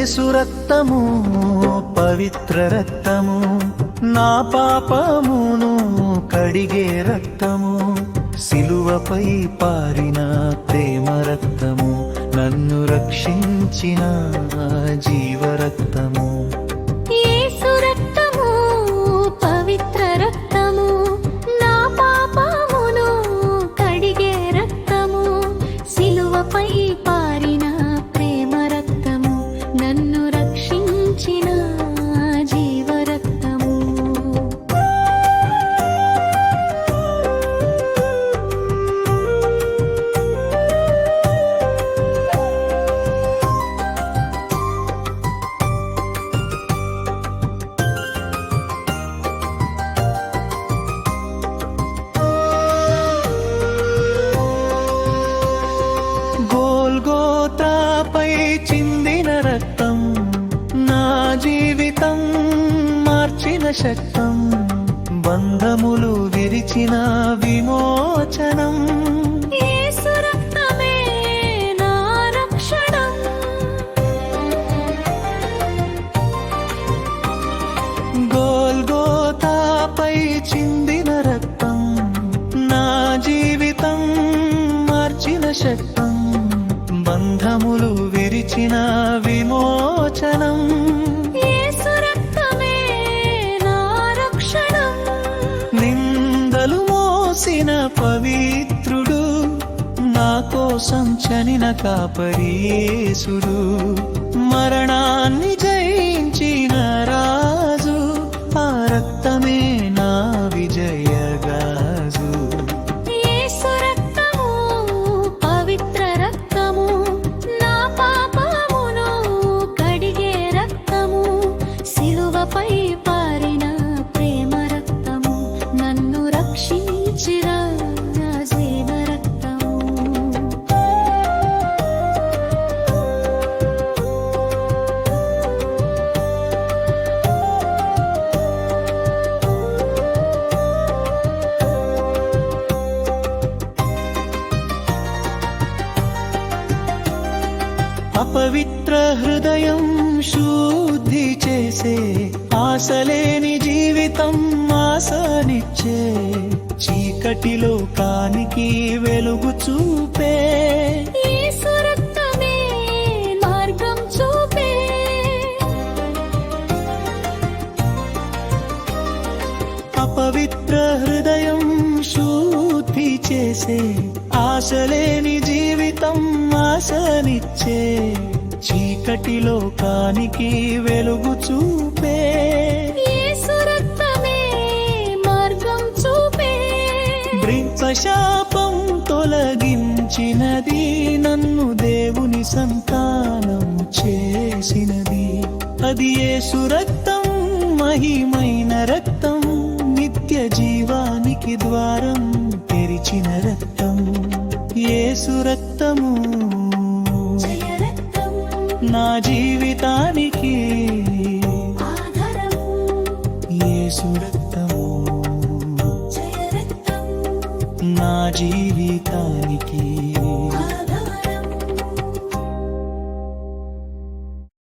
యేసు రక్తము పవిత్ర రక్తము నా పాపమును కడిగే రక్తము సిలువపై పారిన ప్రేమ రక్తము నన్ను రక్షించిన జీవరక్తము గోల్గోతాపై చిందిన రక్తం నా జీవితం మార్చిన శక్తం బంధములు విరిచిన విమోచనం. యేసు రక్తమే నా రక్షణం. గోల్గోతాపై చిందిన రక్తం నా జీవితం మార్చిన శక్తం బంధములు విరిచిన విమోచనం. నిందలు మోసిన పవిత్రుడు నా కోసం చనిన కాపరీసుడు మరణాన్ని జయించిన రాజు ఆ రక్తమే నా విజయగాజు అపవిత్ర హృదయం శుద్ధి చేసే ఆశలేని జీవితం ఆశనిచ్చే. చీకటిలో కానికి వెలుగు చూపే. మార్గం చూపే. అపవిత్ర హృదయం శుద్ధి చేసే ఆశలేని జీవితం ఆశనిచ్చే చీకటిలో కానికి వెలుగు చూపే. శాపం తొలగించినది నన్ను దేవుని సంతానం చేసినది. అది యేసు రక్తం మహిమైన రక్తం నిత్య జీవానికి ద్వారం తెరిచిన రక్తం. యేసు రక్తము. జయ రక్తం. నా జీవితానికి నా జీవితానికి.